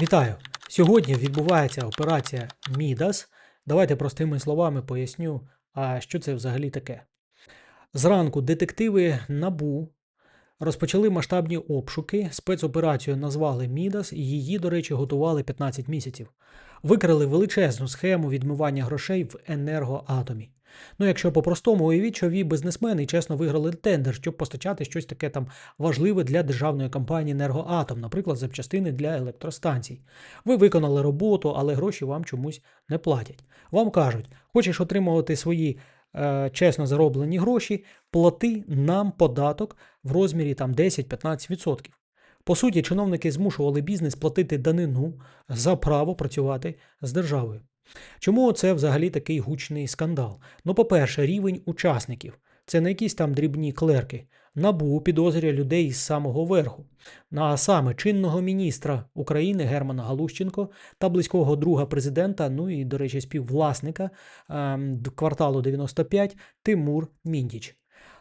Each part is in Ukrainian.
Вітаю! Сьогодні відбувається операція Мідас. Давайте простими словами поясню, а що це взагалі таке. Зранку детективи НАБУ розпочали масштабні обшуки. Спецоперацію назвали Мідас, і її, до речі, готували 15 місяців. Викрили величезну схему відмивання грошей в енергоатомі. Ну, якщо по-простому, уявіть, що ви бізнесмени чесно виграли тендер, щоб постачати щось таке там важливе для державної компанії Енергоатом, наприклад, запчастини для електростанцій. Ви виконали роботу, але гроші вам чомусь не платять. Вам кажуть, хочеш отримувати свої е, чесно зароблені гроші, плати нам податок в розмірі там 10-15%. По суті, чиновники змушували бізнес платити данину за право працювати з державою. Чому це взагалі такий гучний скандал? Ну, по-перше, рівень учасників. Це не якісь там дрібні клерки. Набу підозрює людей з самого верху. А саме чинного міністра України Германа Галущенко та близького друга президента, ну і, до речі, співвласника ем, кварталу 95 Тимур Міндіч.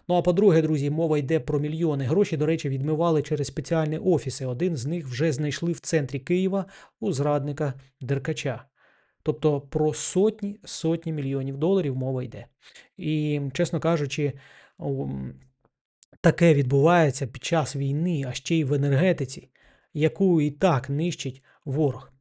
Ну а по-друге, друзі, мова йде про мільйони. Гроші, до речі, відмивали через спеціальні офіси. Один з них вже знайшли в центрі Києва у зрадника Деркача. Тобто про сотні сотні мільйонів доларів мова йде. І, чесно кажучи, таке відбувається під час війни, а ще й в енергетиці, яку і так нищить ворог.